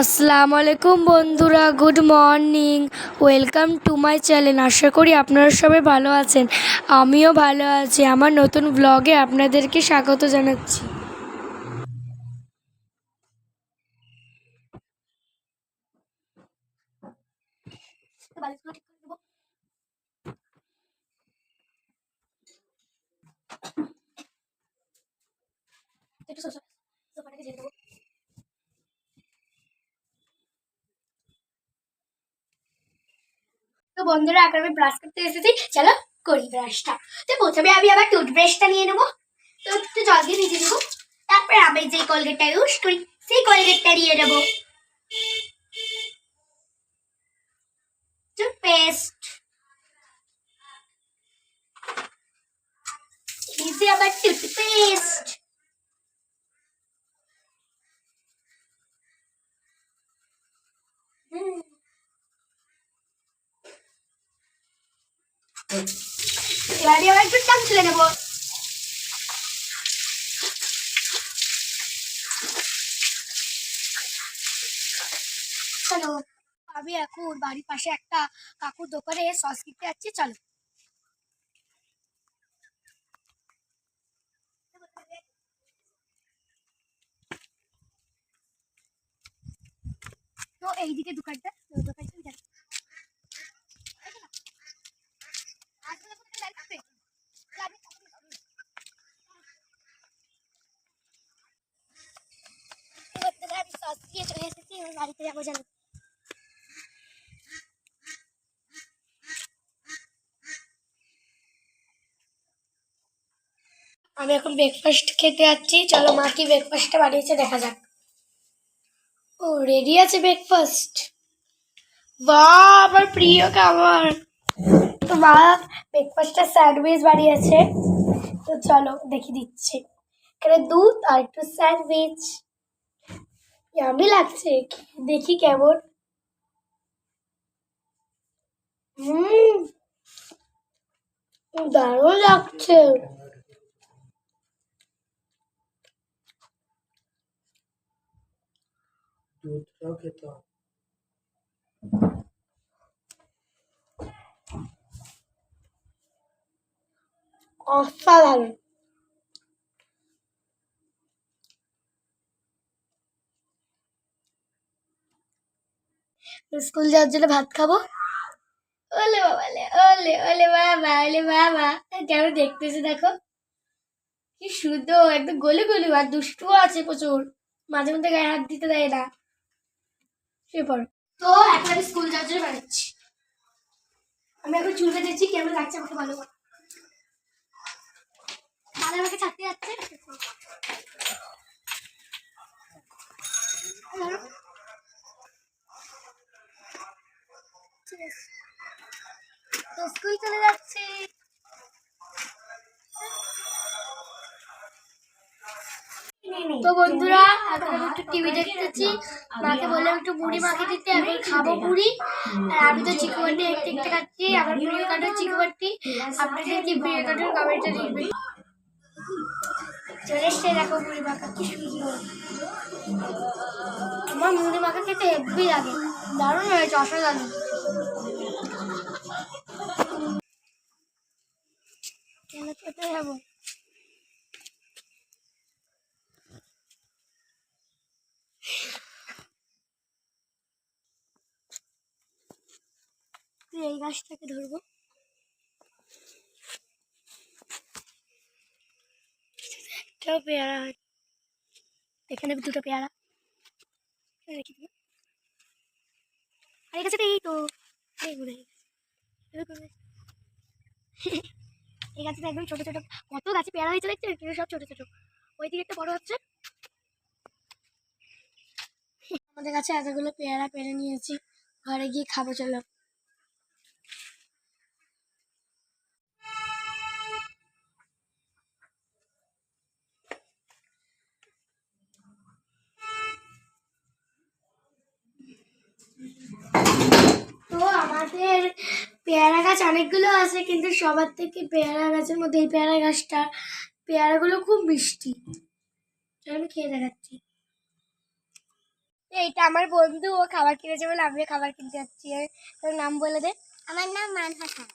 আসসালামু আলাইকুম বন্ধুরা, good morning. Welcome to my channel. আশা করি আপনারা সবাই ভালো আছেন। আমিও ভালো আছি। আমার নতুন ব্লগে আপনাদেরকে স্বাগত জানাচ্ছি তো বন্ধুরা এখন আমি ব্রাশ করতে এসেছি। চলো করি ব্রাশটা তো প্রথমে আমি আবার টুথব্রাশটা নিয়ে নেব। তো একটু জল দিয়ে ভিজে নেব। তারপরে আমি যে কলগেটটা ইউজ করি, সেই কলগেটটা নিয়ে নেব। টুথপেস্ট এই যে আবার টুথপেস্ট হুম এবারে আবার একটু টান তুলে নেব চলো, আমি এখন বাড়ির পাশে একটা কাকুর দোকানে সস কিনতে যাচ্ছি, চলো। তো এইদিকে দোকানটা দোকানটা দেখো আসলে কোথায় লাইট আছে? লাইট আছে। এবার তাহলে আমি সস দিয়ে চলে এসেছি যাব জানো আমি এখন ব্রেকফাস্ট খেতে যাচ্ছি। চলো মা কি ব্রেকফাস্টটা বানিয়েছে দেখা যাক। ও রেডি আছে ব্রেকফাস্ট বা আমার প্রিয় খাবার। তো মা ব্রেকফাস্টটা স্যান্ডউইচ বানিয়েছে। তো চলো দেখি দিচ্ছি। এখানে দুধ আর একটু স্যান্ডউইচ ইয়ামি লাগছে। দেখি কেমন। হুম দারুণ লাগছে। দুধটাও খেতে হবে। অসাধারণ। স্কুল যাওয়ার জন্য ভাত খাব? ওলে বাবালে ওলে ওলে বাবা ওলে বাবা। কেমন দেখতেছে, দেখো। কি সুন্দর একদম গলে গলে, আর দুষ্টুও আছে প্রচুর। মাঝে মধ্যে গায়ে হাত দিতে দেয় না। শুয়ে পড়ো তো এখন আমি স্কুল যাওয়ার জন্য বানাচ্ছি আমি এখন চুল বেঁধেছি কেমন লাগছে আমাকে ভালো আমাকে ছাড়তে যাচ্ছে ঠিক আছে। স্কুল চলে যাচ্ছে। তো বন্ধুরা, এখন আমি একটু টিভি দেখতেছি। মাকে বললাম একটু মুড়ি মাখিয়ে দিতে এখন খাব মুড়ি। আর আমি তো একটু একটু খাচ্ছি আমার প্রিয় কাঠের চিকুবাটি আপনাদের কি প্রিয় কাঠের কমেন্টে লিখবেন। চলে এসছে দেখো কি সুন্দর। আমার মুড়ি মাখা খেতে হেভি লাগে। দারুণ হয়েছে, অসাধারণ। কোথায় যাব? এই গাছটাকে ধরবো। একটাও পেয়ারা এখানে দুটো পেয়ারা। রেখে দিবো? আর কাছে এই তো এই ঘুরে এই গাছটা একদম ছোট ছোট কত গাছে পেয়ারা হয়েছে দেখছে কিন্তু সব ছোট ছোট ওই দিকে একটা বড় হচ্ছে আমাদের কাছে এতগুলো পেয়ারা পেরে নিয়েছি ঘরে গিয়ে খাব চলো আমাদের পেয়ারা গাছ অনেকগুলো আছে কিন্তু সবার থেকে পেয়ারা গাছের মধ্যে এই পেয়ারা গাছটা পেয়ারাগুলো খুব মিষ্টি। আমি খেয়ে দেখাচ্ছি। এইটা আমার বন্ধু ও খাবার কিনেছে বলে আমিও খাবার কিনতে যাচ্ছি। তোর নাম বলে দে। আমার নাম মানহা খান।